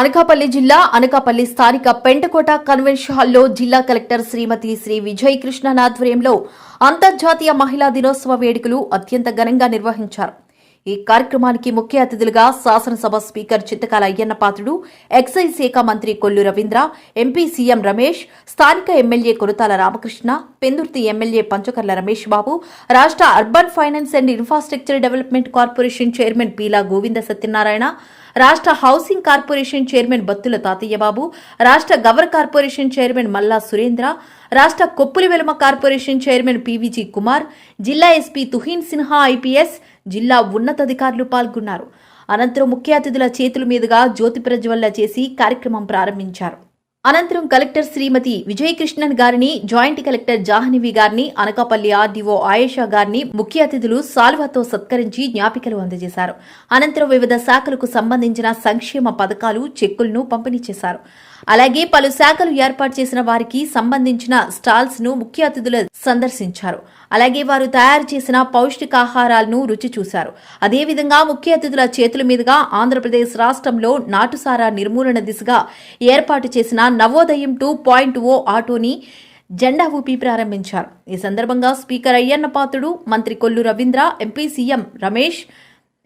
అనకాపల్లి జిల్లా అనకాపల్లి స్థానిక పెంటకోట కన్వెన్షన్ హాల్లో జిల్లా కలెక్టర్ శ్రీమతి శ్రీ విజయ్ కృష్ణ ఆధ్వర్యంలో అంతర్జాతీయ మహిళా దినోత్సవ వేడుకలు అత్యంత ఘనంగా నిర్వహించారు. ఈ కార్యక్రమానికి ముఖ్య అతిథులుగా శాసనసభ స్పీకర్ చింతకాల అయ్యన్న పాత్రుడు ఎక్సైజ్ శాఖ మంత్రి కొల్లు రవీంద్ర ఎంపీ సీఎం రమేష్ స్థానిక ఎమ్మెల్యే కొరతాల రామకృష్ణ పెందుర్తి ఎమ్మెల్యే పంచకర్ల రమేష్ బాబు రాష్ట్ర urban finance and infrastructure development corporation chairman Peela Govinda Satyanarayana రాష్ట్ర housing corporation chairman Battula Tatayyababu రాష్ట్ర గవర్ కార్పొరేషన్ చైర్మన్ మల్లా సురేంద్ర రాష్ట్ర Koppula Velama corporation chairman PVG Kumar జిల్లా ఎస్పీ తుహీన్ సిన్హా ఐపీఎస్ జిల్లా ఉన్నతాధికారులు పాల్గొన్నారు. అనంతరం ముఖ్య అతిథుల చేతుల మీదుగా జ్యోతి ప్రజ్వల్ల చేసి కార్యక్రమం ప్రారంభించారు. అనంతరం కలెక్టర్ శ్రీమతి విజయకృష్ణన్ గారిని జాయింట్ కలెక్టర్ జాహ్నవి గారిని అనకాపల్లి ఆర్డీఓ ఆయేషా గారిని ముఖ్య అతిథులు సాల్వాతో సత్కరించి జ్ఞాపికలు అందజేశారు. అనంతరం వివిధ శాఖలకు సంబంధించిన సంక్షేమ పథకాలు చెక్కులను పంపిణీ చేశారు. అలాగే పలు శాఖలు ఏర్పాటు చేసిన వారికి సంబంధించిన స్టాల్స్ను ముఖ్య అతిథులు సందర్శించారు. అలాగే వారు తయారు చేసిన పౌష్టికాహారాలను రుచి చూశారు. అదేవిధంగా ముఖ్య అతిథుల చేతుల మీదుగా ఆంధ్రప్రదేశ్ రాష్ట్రంలో నాటుసారా నిర్మూలన దిశగా ఏర్పాటు చేసిన నవోదయం టూ పాయింట్ ఓ ఆటోని జెండా ఊపి ప్రారంభించారు. ఈ సందర్భంగా స్పీకర్ అయ్యన్న పాత్రుడు మంత్రి కొల్లు రవీంద్ర ఎంపీ సీఎం రమేష్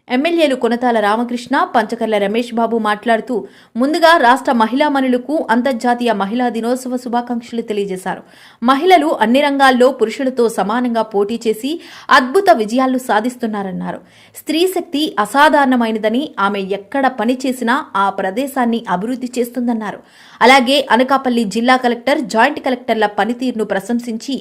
ఎమ్మెల్యేలు కొనతాల రామకృష్ణ పంచకర్ల రమేష్ బాబు మాట్లాడుతూ ముందుగా రాష్ట్ర మహిళా మనులకు అంతర్జాతీయ మహిళా దినోత్సవ శుభాకాంక్షలు తెలియజేశారు. మహిళలు అన్ని రంగాల్లో పురుషులతో సమానంగా పోటీ చేసి అద్భుత విజయాలు సాధిస్తున్నారన్నారు. స్త్రీ శక్తి అసాధారణమైనదని ఆమె ఎక్కడ పని చేసినా ఆ ప్రదేశాన్ని అభివృద్ధి చేస్తుందన్నారు. అలాగే అనకాపల్లి జిల్లా కలెక్టర్ జాయింట్ కలెక్టర్ల పనితీరును ప్రశంసించి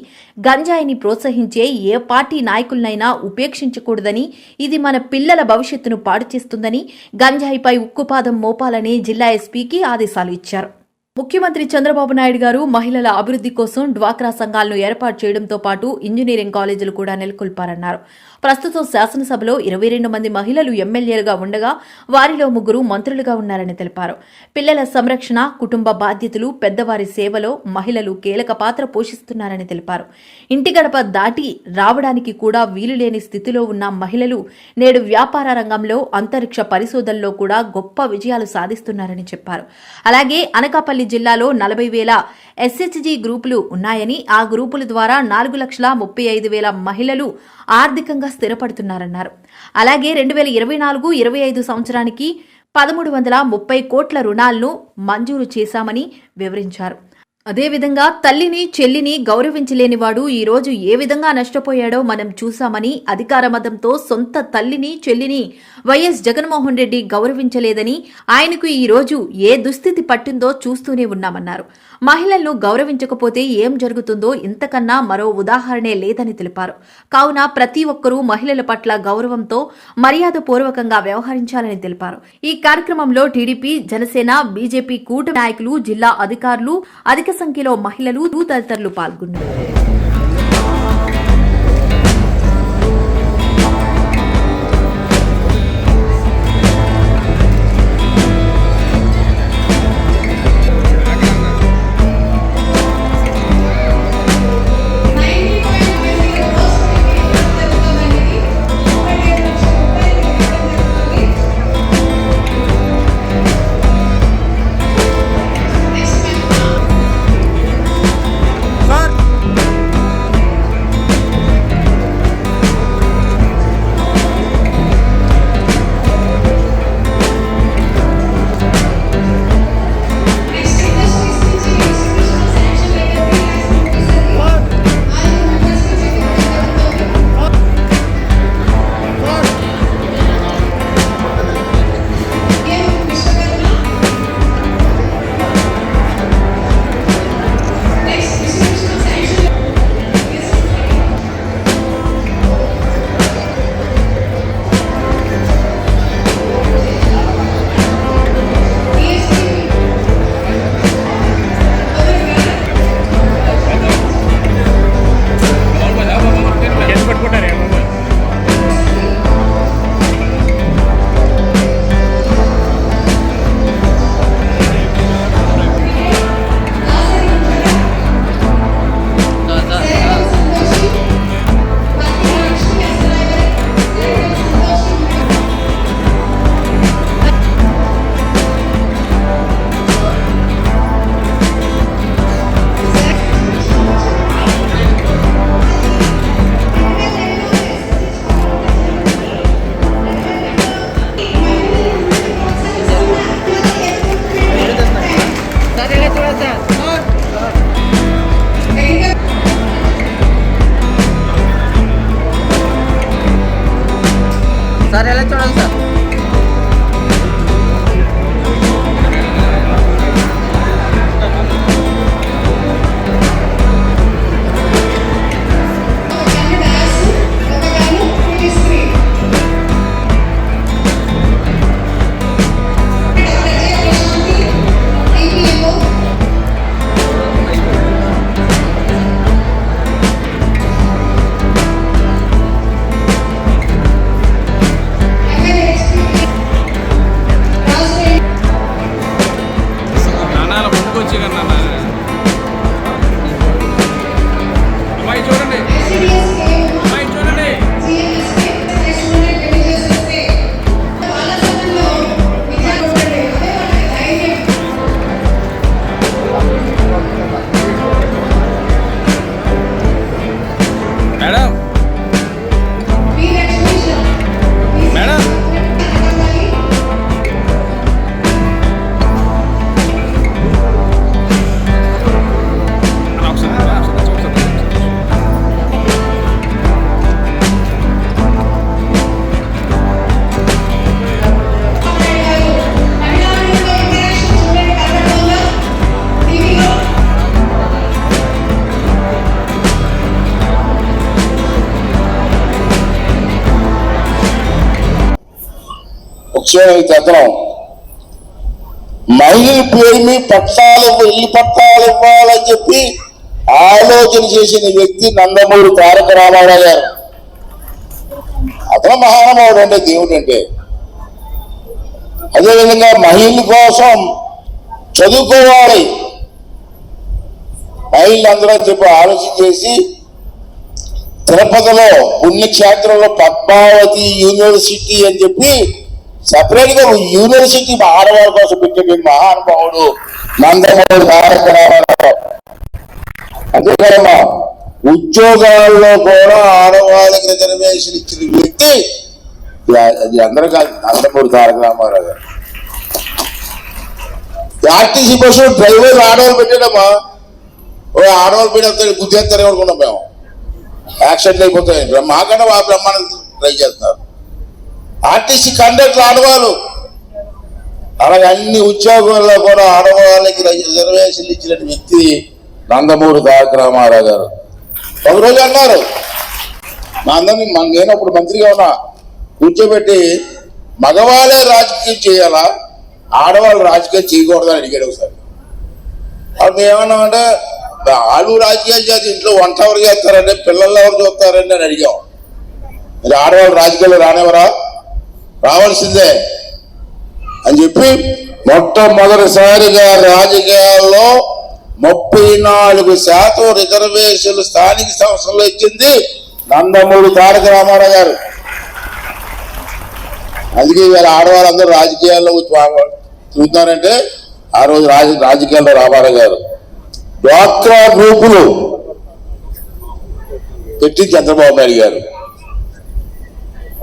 గంజాయిని ప్రోత్సహించే ఏ పార్టీ నాయకులనైనా ఉపేక్షించకూడదని ఇది మన పిల్లల భవిష్యత్తును పాడు చేస్తుందని గంజాయిపై ఉక్కుపాదం మోపాలని జిల్లా ఎస్పీకి ఆదేశాలు ఇచ్చారు. ముఖ్యమంత్రి చంద్రబాబు నాయుడు గారు మహిళల అభివృద్ధి కోసం డ్వాక్రా సంఘాలను ఏర్పాటు చేయడంతో పాటు ఇంజనీరింగ్ కాలేజీలు కూడా నెలకొల్పారన్నారు. ప్రస్తుతం శాసనసభలో ఇరవై రెండు మంది మహిళలు ఎమ్మెల్యేలుగా ఉండగా వారిలో ముగ్గురు మంత్రులుగా ఉన్నారని తెలిపారు. పిల్లల సంరక్షణ కుటుంబ బాధ్యతలు పెద్దవారి సేవలో మహిళలు కీలక పాత్ర పోషిస్తున్నారని తెలిపారు. ఇంటి గడప దాటి రావడానికి కూడా వీలులేని స్థితిలో ఉన్న మహిళలు నేడు వ్యాపార రంగంలో అంతరిక్ష పరిశోధనలో కూడా గొప్ప విజయాలు సాధిస్తున్నారని చెప్పారు. అలాగే అనకాపల్లి జిల్లాలో నలభై వేల ఎస్హెచ్జి గ్రూపులు ఉన్నాయని ఆ గ్రూపుల ద్వారా నాలుగు లక్షల ముప్పై ఐదు వేల మహిళలు ఆర్థికంగా స్థిరపడుతున్నారన్నారు. అలాగే రెండు వేల ఇరవై నాలుగు ఇరవై ఐదు సంవత్సరానికి పదమూడు వందల ముప్పై కోట్ల రుణాలను మంజూరు చేశామని వివరించారు. అదేవిధంగా తల్లిని చెల్లిని గౌరవించలేనివాడు ఈరోజు ఏ విధంగా నష్టపోయాడో మనం చూశామని అధికార మతంతో సొంత తల్లిని చెల్లిని వైఎస్ జగన్మోహన్ రెడ్డి గౌరవించలేదని ఆయనకు ఈరోజు ఏ దుస్థితి పట్టిందో చూస్తూనే ఉన్నామన్నారు. మహిళలను గౌరవించకపోతే ఏం జరుగుతుందో ఇంతకన్నా మరో ఉదాహరణే లేదని తెలిపారు. కావున ప్రతి ఒక్కరూ మహిళల పట్ల గౌరవంతో మర్యాదపూర్వకంగా వ్యవహరించాలని తెలిపారు. ఈ కార్యక్రమంలో టీడీపీ జనసేన బీజేపీ కూటమి నాయకులు జిల్లా అధికారులు అధిక సంఖ్యలో మహిళలు తదితరులు పాల్గొన్నారు. ముఖ్యమైన తత్వం మహిళల పేరు పట్టాలు ఇల్లు పట్టాలు ఇవ్వాలని చెప్పి ఆలోచన చేసిన వ్యక్తి నందమూరి తారక రామారావు గారు. అతను మహానుభావుడు అంటే దేవుడు అంటే. అదేవిధంగా మహిళ కోసం చదువుకోవాలి. మహిళలందరూ చెప్పి ఆలోచన చేసి తిరుపతిలో పుణ్యక్షేత్రంలో పద్మావతి యూనివర్సిటీ అని చెప్పి సపరేట్గా యూనివర్సిటీ ఆడవాళ్ళ కోసం పెట్టే మహానుభావుడు నందమూరి తారక రామారావు అంతే ఉద్యోగాల్లో కూడా ఆడవాళ్ళకి రిజర్వేషన్ ఇచ్చిన వ్యక్తి అది అందరూ కాదు నందమూరి తారక రామారావు గారు. ఆర్టీసీ బస్సు డ్రైవర్ ఆడవాళ్ళు పెట్టాడమ్మా ఓ ఆడవాళ్ళు పెట్టి గుద్దేస్తారు అనుకున్నాం మేము. యాక్సిడెంట్ అయిపోతాయి. మాకన్నా ఆ బ్రహ్మాండం ట్రై చేస్తున్నారు. ఆర్టీసీ కండక్టర్ ఆడవాళ్ళు. అలాగే అన్ని ఉద్యోగాల్లో కూడా ఆడవాళ్ళకి రిజర్వేషన్లు ఇచ్చిన వ్యక్తి నందమూరి తారక రామారావు గారు. ఒకరోజు అన్నారు మా అందరినీ నేను అప్పుడు మంత్రిగా ఉన్నా కూర్చోబెట్టి మగవాళ్ళే రాజకీయం చేయాలా? ఆడవాళ్ళు రాజకీయం చేయకూడదని అడిగాడు ఒకసారి. అప్పుడు ఏమన్నామంటే వాళ్ళు రాజకీయాలు చేసి ఇంట్లో వంట ఎవరు చేస్తారంటే పిల్లలు ఎవరు చూస్తారండి? అని అడిగాం. మీరు ఆడవాళ్ళు రాజకీయాలు రానివరా రావాల్సిందే అని చెప్పి మొట్టమొదటిసారిగా రాజకీయాల్లో ముప్పై నాలుగు శాతం రిజర్వేషన్లు స్థానిక సంస్థల్లో ఇచ్చింది నందమూరి తారక రామారావు గారు. అందుకే ఇవాళ ఆడవాళ్ళందరూ రాజకీయాల్లో వచ్చి చూస్తున్నారంటే ఆ రోజు రాజ రాజకీయాల్లో రామారావు గారు. డ్వాక్రా గ్రూపులు పెట్టి చంద్రబాబు నాయుడు గారు.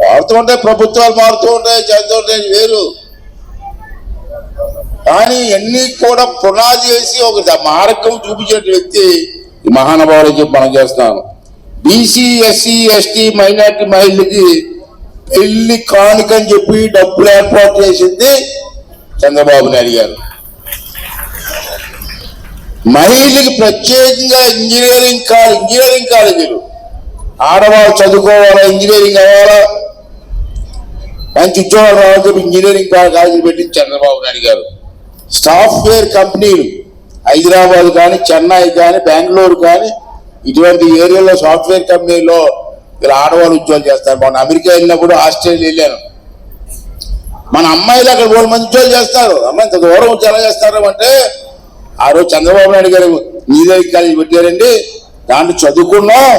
మారుతూ ఉంటాయి ప్రభుత్వాలు మారుతూ ఉంటాయి చేస్తూ వేరు. కానీ ఎన్ని కూడా పునాది చేసి ఒక మార్గం చూపించిన వ్యక్తి ఈ చెప్పి మనం చేస్తున్నాను. బీసీ ఎస్సీ ఎస్టీ మైనార్టీ మహిళలకి పెళ్ళి కానుకని చెప్పి డబ్బులు ఏర్పాటు చేసింది చంద్రబాబు నాయుడు గారు. మహిళలకు ప్రత్యేకంగా ఇంజనీరింగ్ కాలేజ్ ఇంజనీరింగ్ కాలేజీలు. ఆడవాళ్ళు చదువుకోవాలా ఇంజనీరింగ్ అవ్వాలా మంచి ఉద్యోగాలు రావాలని చెప్పి ఇంజనీరింగ్ కాలేజీ కాలేజీలు పెట్టింది చంద్రబాబు నాయుడు గారు. సాఫ్ట్వేర్ కంపెనీలు హైదరాబాద్ కానీ చెన్నై కానీ బెంగళూరు కానీ ఇటువంటి ఏరియాలో సాఫ్ట్వేర్ కంపెనీలో వీళ్ళు ఆడవాళ్ళు ఉద్యోగాలు చేస్తారు. మొన్న అమెరికా వెళ్ళినప్పుడు ఆస్ట్రేలియా వెళ్ళాను. మన అమ్మాయిలు అక్కడ మూడు మంది ఉద్యోగాలు చేస్తారు. అమ్మాయి ఇంత దూరం వచ్చి ఎలా చేస్తారు అంటే ఆ రోజు చంద్రబాబు నాయుడు గారు ఇంజనీరింగ్ కాలేజీ పెట్టారండి. దాన్ని చదువుకున్నాం.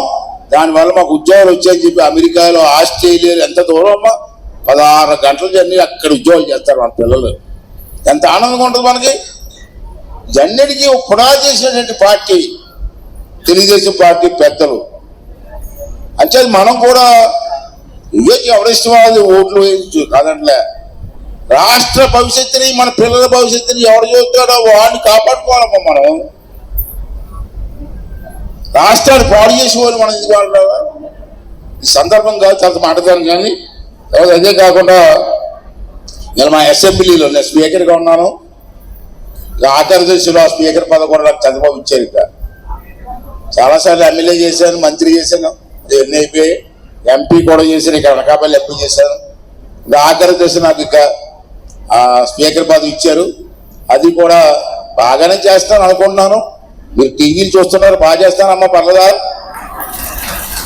దానివల్ల మాకు ఉద్యోగాలు వచ్చాయని చెప్పి అమెరికాలో ఆస్ట్రేలియాలో ఎంత దూరం అమ్మా. పదహారు గంటల జర్నీ అక్కడ ఉద్యోగం చేస్తారు మన పిల్లలు. ఎంత ఆనందంగా ఉంటుంది మనకి? జన్నిటికి పునా చేసినటువంటి పార్టీ తెలుగుదేశం పార్టీ పెద్దలు. అంటే మనం కూడా ఏ ఎవరిష్టం వాళ్ళు ఓట్లు వేయచ్చు కాదంటే రాష్ట్ర భవిష్యత్తుని మన పిల్లల భవిష్యత్తుని ఎవరు చూస్తాడో వాడిని కాపాడుకోవాలమ్మా మనం. రాష్ట్రాన్ని పాడు చేసేవాళ్ళు మనం ఎందుకు వాడాలా ఈ సందర్భం కాదు తర్వాత మాట్లాడతాను కానీ తర్వాత అదే కాకుండా నేను మా అసెంబ్లీలో నేను స్పీకర్గా ఉన్నాను. ఇక స్పీకర్ పదవి కూడా నాకు చంద్రబాబు ఇచ్చారు ఇక. చాలాసార్లు ఎమ్మెల్యే చేశాను మంత్రి చేశాను ఎన్ని అయిపోయాయి ఎంపీ కూడా చేశాను ఇక్కడ అనకాపల్లి ఎంపీ చేశాను. ఇంకా ఆఖరి నాకు ఇక స్పీకర్ పదవి ఇచ్చారు. అది కూడా బాగానే చేస్తాను అనుకుంటున్నాను. మీరు టీవీలు చూస్తున్నారు బాగా చేస్తానమ్మా పర్లేదా?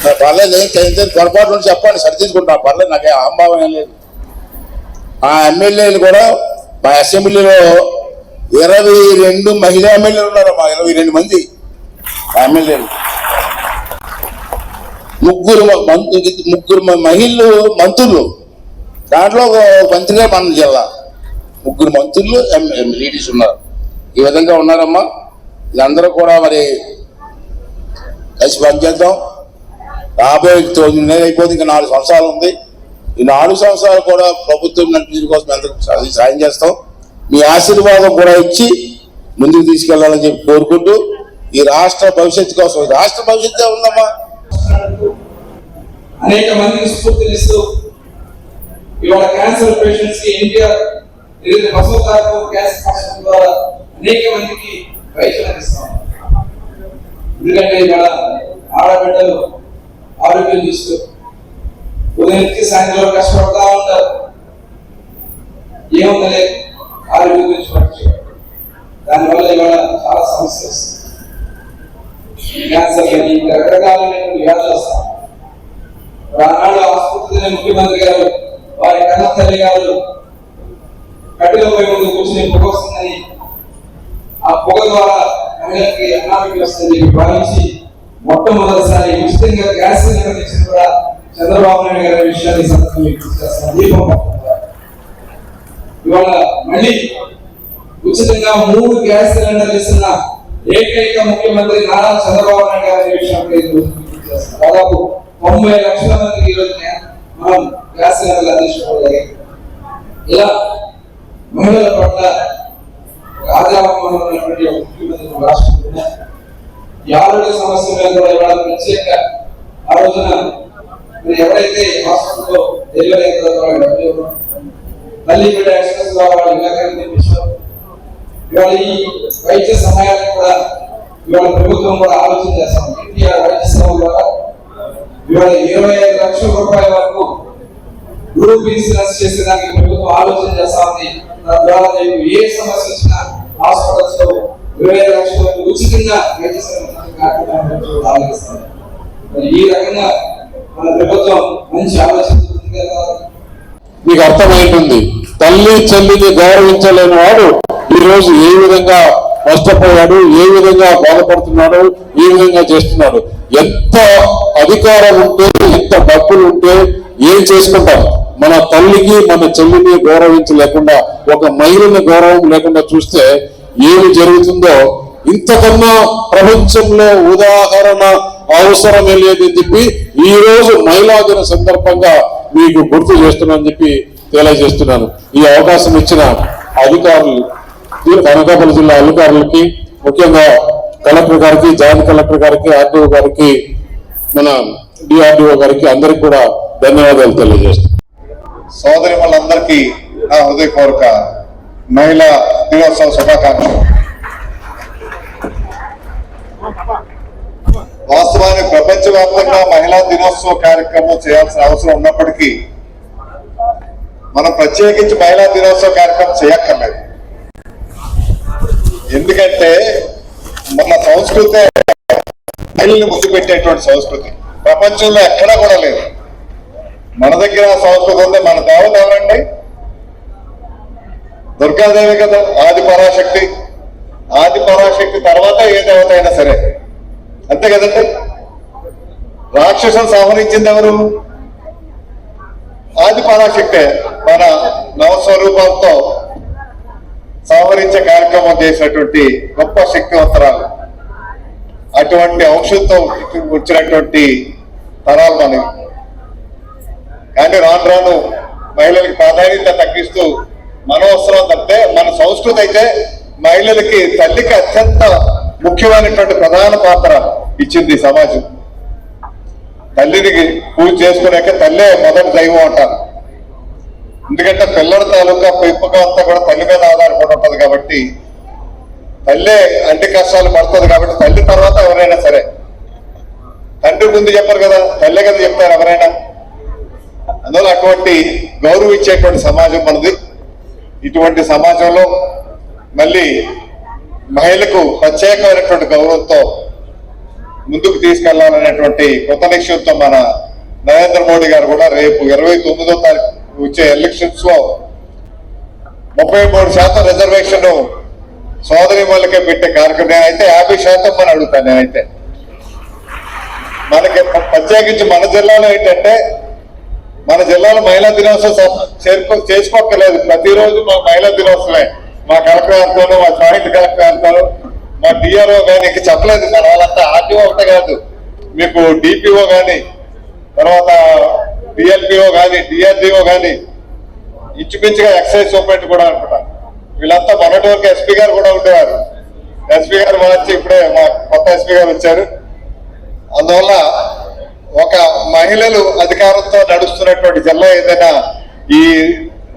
పర్లేదు ఏం చేయండి పొరపాటు ఉంటే చెప్పండి సరిదిద్దుకుంటా పర్లేదు నాకు అహంభావం ఏం లేదు. ఆ ఎమ్మెల్యేలు కూడా మా అసెంబ్లీలో ఇరవై రెండు మహిళా ఎమ్మెల్యేలు ఉన్నారు మా ఇరవై రెండు మంది ఎమ్మెల్యేలు. ముగ్గురు ముగ్గురు మహిళలు మంత్రులు. దాంట్లో ఒక మంత్రిగా మన జిల్లా. ముగ్గురు మంత్రులు లేడీస్ ఉన్నారు. ఈ విధంగా ఉన్నారమ్మా. వీళ్ళందరూ కూడా మరి కలిసి పనిచేద్దాం. రాబోయే తొమ్మిది నెలలు అయిపోతుంది ఇంకా నాలుగు సంవత్సరాలు ఉంది. ఈ నాలుగు సంవత్సరాలు కూడా ప్రభుత్వం నడిపించడం కోసం అందరికి సాయం చేస్తాం. మీ ఆశీర్వాదం కూడా ఇచ్చి ముందుకు తీసుకెళ్ళాలని చెప్పి కోరుకుంటూ ఈ రాష్ట్ర భవిష్యత్తు కోసం రాష్ట్ర భవిష్యత్తే ఉందమ్మా. అనేక మందికి స్ఫూర్తినిస్తూ ఇవాళ క్యాన్సర్ పేషెంట్స్కి ఎన్టీఆర్ ఏదైతే క్యాన్సర్ హాస్పిటల్ ద్వారా అనేక మందికి వైద్యం అందిస్తాం. ఎందుకంటే ఇవాళ ఆడబిడ్డలు ఆరోగ్యం చూస్తూ ఉదయానికి సాయంత్రం కష్టపడతా ఉంటారు. ఏముందలే? ఆరోగ్యం గురించి పట్టించుకోరు. దానివల్ల ఇవాళ చాలా సమస్యలు వస్తాయి. క్యాన్సర్ అని ఇంకా వ్యాధులు వస్తాయి. ఆనాడు ఆసుపత్రిలోనే ముఖ్యమంత్రి గారు వారి కన్న తల్లి గారు కట్టెలపై ముందు కూర్చుని పొగ వస్తుందని ఆ పొగ ద్వారా మహిళలకి అనారోగ్యం వస్తుంది భావించి మొట్టమొదటిసారి ఉచితంగా గ్యాస్ సిలిండర్ ఇచ్చిన కూడా చంద్రబాబు నాయుడు గారి విషయాన్ని ఈ ఇవాళ మళ్ళీ ఉచితంగా మూడు గ్యాస్ సిలిండర్లు ఇస్తున్న ఏకైక ముఖ్యమంత్రి నారా చంద్రబాబు నాయుడు గారి విషయం దాదాపు తొంభై లక్షల మందికి ఈరోజు మనం గ్యాస్ సిలిండర్లు అందించుకోగలిగాం. ఇలా మహిళల పట్ల ఆజావమానం ఉన్నటువంటి ముఖ్యమంత్రి రాష్ట్రం ఈ ఆరోగ్య సమస్య మీద కూడా ఇవాళ ప్రత్యేక ఆ రోజున మరి ఎవరైతే హాస్పిటల్లో డెలివరీ అయిన తర్వాత తల్లి బిడ్డ ఎక్స్ప్రెస్ ద్వారా ఇలాగని ఇవాళ ఈ వైద్య సహాయాన్ని కూడా ఇవాళ ప్రభుత్వం కూడా ఆలోచన చేస్తాం. ఎన్టీఆర్ వైద్య సేవ ద్వారా ఇవాళ ఇరవై ఐదు లక్షల రూపాయల వరకు గ్రూప్ ఇన్సూరెన్స్ చేసేదానికి ప్రభుత్వం ఆలోచన చేస్తా ఉంది తద్వారా నేను ఏ సమస్య వచ్చినా హాస్పిటల్స్లో ఇరవై లక్షల ఉచితంగా ఈ రకంగా మన ప్రభుత్వం మంచి ఆలోచన మీకు అర్థమైంటుంది. తల్లి చెల్లిని గౌరవించలేని వాడు ఈ రోజు ఏ విధంగా నష్టపోయాడు ఏ విధంగా బాధపడుతున్నాడు ఏ విధంగా చేస్తున్నాడు? ఎంత అధికారం ఉంటే ఎంత డబ్బులు ఉంటే ఏం చేసుకుంటాం? మన తల్లికి మన చెల్లిని గౌరవించలేకుండా ఒక మహిళని గౌరవం లేకుండా చూస్తే ఏమి జరుగుతుందో ఇంతకన్నా ప్రపంచంలో ఉదాహరణ అవసరమే లేదని చెప్పి ఈ రోజు మహిళా దిన సందర్భంగా మీకు గుర్తు చేస్తున్నానని చెప్పి తెలియజేస్తున్నాను. ఈ అవకాశం ఇచ్చిన అధికారులు అనకాపల్లి జిల్లా అధికారులకి ముఖ్యంగా కలెక్టర్ గారికి జాయింట్ కలెక్టర్ గారికి ఆర్డీఓ గారికి మన డిఆర్డిఓ గారికి అందరికి కూడా ధన్యవాదాలు తెలియజేస్తున్నాను. సోదరి వాళ్ళందరికీ నా హృదయపూర్వక మహిళా దినోత్సవ శుభాకాంక్షలు. వాస్తవానికి ప్రపంచవ్యాప్తంగా మహిళా దినోత్సవ కార్యక్రమం చేయాల్సిన అవసరం ఉన్నప్పటికీ మనం ప్రత్యేకించి మహిళా దినోత్సవ కార్యక్రమం చేయక్కర్లేదు. ఎందుకంటే మన సంస్కృతి మహిళల్ని ముందు పెట్టేటువంటి సంస్కృతి. ప్రపంచంలో ఎక్కడా కూడా లేదు. మన దగ్గర సంస్కృతి ఉంది మన దేవత ఎవరండి దుర్గాదేవి కదా ఆది పరాశక్తి. ఆది పరాశక్తి తర్వాత ఏ దేవత అయినా సరే. అంతే కదండి? రాక్షసం సంహరించింది ఎవరు ఆది పరాశక్తే మన నవస్వరూపంతో సంహరించే కార్యక్రమం చేసినటువంటి గొప్ప శక్తివంతరాలు. అటువంటి ఔషధంతో వచ్చినటువంటి తరాలు మనకి కానీ రాను రాను మహిళలకి ప్రాధాన్యత తగ్గిస్తూ మనోత్సవం తప్పితే మన సంస్కృతి అయితే మహిళలకి తల్లికి అత్యంత ముఖ్యమైనటువంటి ప్రధాన పాత్ర ఇచ్చింది సమాజం. తల్లిని పూజ చేసుకున్నాక తల్లే మొదటి దైవం అంటారు. ఎందుకంటే పిల్లల తాలూకా పెంపకం అంతా కూడా తల్లి మీద ఆధారపడి ఉంటుంది కాబట్టి తల్లే అన్ని కష్టాలు పడుతుంది కాబట్టి తల్లి తర్వాత ఎవరైనా సరే. తండ్రి ముందు చెప్పరు కదా తల్లే కదా చెప్తారు ఎవరైనా. అందువల్ల అటువంటి గౌరవం ఇచ్చేటువంటి సమాజం మనది. ఇటువంటి సమాజంలో మళ్ళీ మహిళకు ప్రత్యేకమైనటువంటి గౌరవంతో ముందుకు తీసుకెళ్ళాలనేటువంటి కొత్త లక్ష్యంతో మన నరేంద్ర మోడీ గారు కూడా రేపు ఇరవై తొమ్మిదో తారీఖు వచ్చే ఎలక్షన్స్లో ముప్పై మూడు శాతం రిజర్వేషన్ సోదరి వాళ్ళకే పెట్టే కార్యక్రమం నేనైతే యాభై శాతం అని అడుగుతాను నేనైతే. మనకి ప్రత్యేకించి మన జిల్లాలో ఏంటంటే మన జిల్లాలో మహిళా దినోత్సవం చేరుకో చేసుకోక్కర్లేదు. ప్రతిరోజు మా మహిళా దినోత్సవమే. మా కలెక్టర్ గారితోనూ మా జాయింట్ కలెక్టర్ గారితోనూ మా డిఆర్ఓ కానీ ఇంకా చెప్పలేదు. మన వాళ్ళంతా ఆర్టీఓ ఒకటే కాదు. మీకు డిపిఓ కానీ తర్వాత డిఎల్పిఓ కానీ డిఆర్డిఓ కానీ ఇంచుమించుగా ఎక్సైజ్ సూపరింట్ కూడా అనుకుంటా. వీళ్ళంతా మొన్నటి వరకు ఎస్పీ గారు కూడా ఉండేవారు. ఎస్పీ గారు మార్చి ఇప్పుడే మా కొత్త ఎస్పీ గారు వచ్చారు. అందువల్ల ఒక మహిళలు అధికారంతో నడుస్తున్నటువంటి జిల్లా ఏదైనా ఈ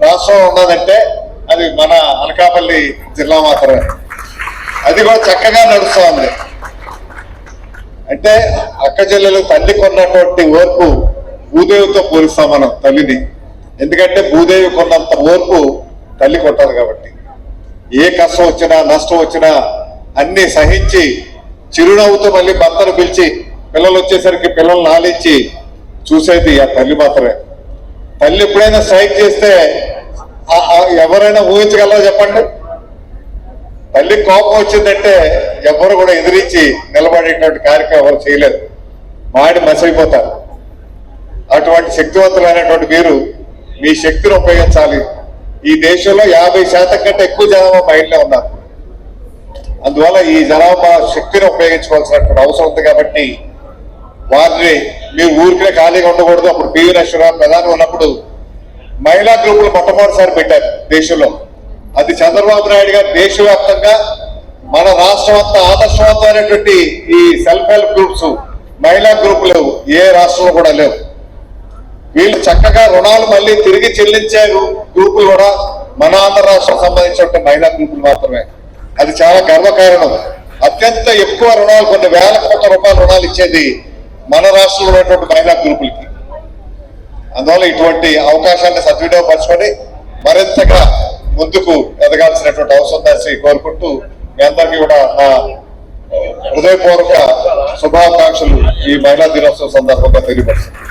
రాష్ట్రం ఉన్నదంటే అది మన అనకాపల్లి జిల్లా మాత్రమే. అది కూడా చక్కగా నడుస్తుంది అంటే అక్క జిల్లలు తల్లి కొన్నటువంటి ఓర్పు భూదేవితో పోలిస్తాం మనం తల్లిని. ఎందుకంటే భూదేవి కొన్నంత ఓర్పు తల్లి కొట్టదు కాబట్టి. ఏ కష్టం వచ్చినా నష్టం వచ్చినా అన్ని సహించి చిరునవ్వుతో మళ్ళీ భర్తను పిలిచి పిల్లలు వచ్చేసరికి పిల్లల్ని నాలిచ్చి చూసేది ఆ తల్లి మాత్రమే. తల్లి ఎప్పుడైనా స్ట్రైక్ చేస్తే ఎవరైనా ఊహించగలరా చెప్పండి? తల్లి కోపం వచ్చిందంటే ఎవరు కూడా ఎదిరించి నిలబడేటువంటి కార్యక్రమం ఎవరు చేయలేదు. మాడి మసైపోతారు. అటువంటి శక్తివంతులైనటువంటి మీరు మీ శక్తిని ఉపయోగించాలి. ఈ దేశంలో యాభై శాతం కంటే ఎక్కువ జనాభా మహిళలే ఉన్నారు. అందువల్ల ఈ జనాభా శక్తిని ఉపయోగించుకోవాల్సినటువంటి అవసరం ఉంది కాబట్టి వారిని మీరు ఊరికే ఖాళీగా ఉండకూడదు. అప్పుడు పివి నరసింహరావు ప్రధాని ఉన్నప్పుడు మహిళా గ్రూపులు మొట్టమొదటిసారి పెట్టారు దేశంలో. అది చంద్రబాబు నాయుడు గారు దేశవ్యాప్తంగా మన రాష్ట్రం అంతా ఆదర్శవంతమైనటువంటి ఈ సెల్ఫ్ హెల్ప్ గ్రూప్స్ మహిళా గ్రూపులు ఏ రాష్ట్రంలో కూడా లేవు. వీళ్ళు చక్కగా రుణాలు మళ్ళీ తిరిగి చెల్లించే గ్రూపులు కూడా మన ఆంధ్ర రాష్ట్రం సంబంధించిన మహిళా గ్రూపులు మాత్రమే. అది చాలా గర్వకారణం. అత్యంత ఎక్కువ రుణాలు కొన్ని వేల కోట్ల రూపాయల రుణాలు ఇచ్చేది మన రాష్ట్రంలో ఉన్నటువంటి మహిళా గ్రూపులకి. అందువల్ల ఇటువంటి అవకాశాన్ని సద్వినియోగపరచుకొని మరింతగా ముందుకు ఎదగాల్సినటువంటి అవసరం దాన్ని కోరుకుంటూ మీ అందరికీ కూడా నా హృదయపూర్వక శుభాకాంక్షలు ఈ మహిళా దినోత్సవం సందర్భంగా తెలియపరుస్తున్నాను.